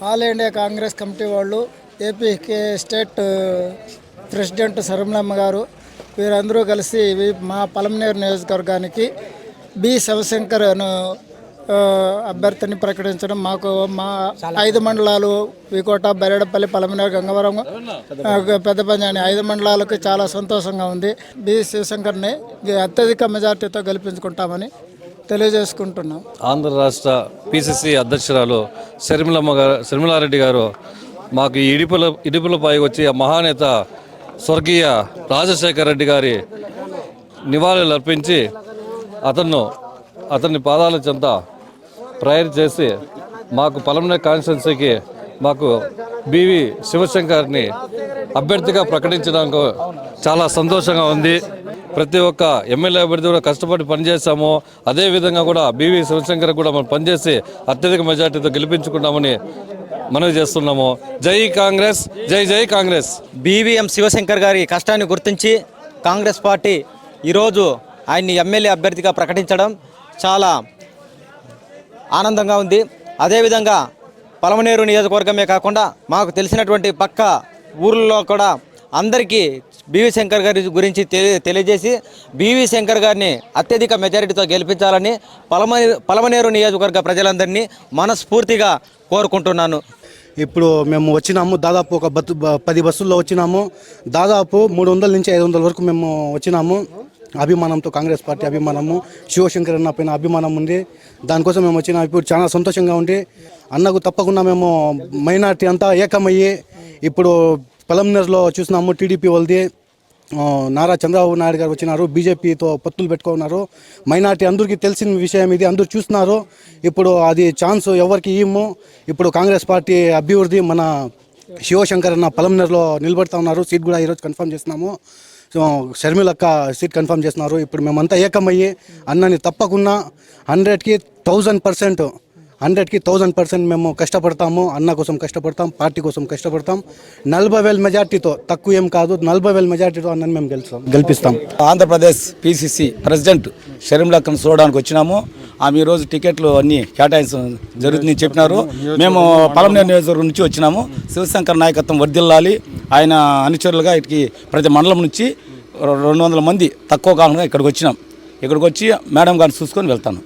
All India Congress committee వాళ్ళు ఏపీకే state president సరమలమ్మ గారు వీరందరూ కలిసి మా పలమనేరు నియోజకవర్గానికి బి శివశంకర్ అభ్యర్థిని ప్రకటించడం మాకు మా ఐదు మండలాలు వికోట బెరడపల్లి పలమనేరు గంగవరం ఆ, పెద్ద పంజాని ఐదు మండలాలకు చాలా సంతోషంగా ఉంది. బి శివశంకర్ని అత్యధిక మెజార్టీతో గెలిపించుకుంటామని తెలియజేసుకుంటున్నాం. ఆంధ్ర రాష్ట్ర పిసిసి అధ్యక్షురాలు శర్మిలమ్మ గారు శర్మిలారెడ్డి గారు మాకు ఈ ఇడుపుల ఇడుపులపై వచ్చి ఆ మహానేత స్వర్గీయ రాజశేఖర రెడ్డి గారి నివాళులు అర్పించి అతను అతని పాదాల చెంత ప్రేయర్ చేసి మాకు పలమనే కాన్స్టిట్యున్సీకి మాకు బివి శివశంకర్ని అభ్యర్థిగా ప్రకటించడానికి చాలా సంతోషంగా ఉంది. ప్రతి ఒక్క ఎమ్మెల్యే అభ్యర్థి కూడా కష్టపడి పనిచేశాము అదే విధంగా కూడా బివి శివశంకర్ కూడా మనం పనిచేసి అత్యధిక మెజార్టీతో గెలిపించుకున్నామని మనవి చేస్తున్నాము. జై కాంగ్రెస్ జై జై కాంగ్రెస్. బీవీఎం శివశంకర్ గారి కష్టాన్ని గుర్తించి కాంగ్రెస్ పార్టీ ఈరోజు ఆయన్ని ఎమ్మెల్యే అభ్యర్థిగా ప్రకటించడం చాలా ఆనందంగా ఉంది. అదేవిధంగా పలమనేరు నియోజకవర్గమే కాకుండా మాకు తెలిసినటువంటి పక్క ఊర్లలో కూడా అందరికీ బీవీ శంకర్ గారి గురించి తెలి తెలియజేసి బీవీ శంకర్ గారిని అత్యధిక మెజారిటీతో గెలిపించాలని పలమనేరు పలమనేరు నియోజకవర్గ ప్రజలందరినీ మనస్ఫూర్తిగా కోరుకుంటున్నాను. ఇప్పుడు మేము వచ్చినాము దాదాపు ఒక బతు బ- పది బస్సుల్లో వచ్చినాము. దాదాపు మూడు వందల నుంచి ఐదు వందల వరకు మేము వచ్చినాము. అభిమానంతో కాంగ్రెస్ పార్టీ అభిమానము శివశంకర్ అన్న పైన అభిమానం ఉంది. దానికోసం మేము వచ్చినాము. ఇప్పుడు చాలా సంతోషంగా ఉంది. అన్నకు తప్పకుండా మేము మైనార్టీ అంతా ఏకమయ్యి ఇప్పుడు పలంనర్లో చూసినాము టీడీపీ వాళ్ళది. నారా చంద్రబాబు నాయుడు గారు వచ్చినారు బీజేపీతో పొత్తులు పెట్టుకున్నారు. మైనార్టీ అందరికీ తెలిసిన విషయం ఇది అందరూ చూస్తున్నారు. ఇప్పుడు అది ఛాన్స్ ఎవరికి ఇవ్వము. ఇప్పుడు కాంగ్రెస్ పార్టీ అభివృద్ధి మన శివశంకర్ అన్న పలంనర్లో నిలబడతా ఉన్నారు. సీట్ కూడా ఈరోజు కన్ఫర్మ్ చేస్తున్నాము. సో షర్మిలక్క సీట్ కన్ఫర్మ్ చేస్తున్నారు. ఇప్పుడు మేమంతా ఏకమయ్యి అన్నని తప్పకుండా హండ్రెడ్కి థౌజండ్ పర్సెంట్ హండ్రెడ్కి థౌజండ్ పర్సెంట్ మేము కష్టపడతాము అన్న కోసం కష్టపడతాం పార్టీ కోసం కష్టపడతాం. నలభై వేల మెజార్టీతో తక్కువ ఏం కాదు నలభై వేల మెజార్టీతో అన్నని మేము గెలుస్తాం గెలిపిస్తాం. ఆంధ్రప్రదేశ్ పిసిసి ప్రెసిడెంట్ షరీంలక్కను చూడడానికి వచ్చినాము. ఆమె ఈరోజు టికెట్లు అన్నీ కేటాయించడం జరుగుతుందని చెప్పినారు. మేము పలమనేరు నియోజకవర్గం నుంచి వచ్చినాము. శివశంకర్ నాయకత్వం వర్దిల్లాలి ఆయన అనుచరులుగా ఇటుకి ప్రతి మండలం నుంచి రెండు వందల మంది తక్కువ కాలంగా ఇక్కడికి వచ్చినాం. ఇక్కడికి వచ్చి మేడం గారిని చూసుకొని వెళ్తాను.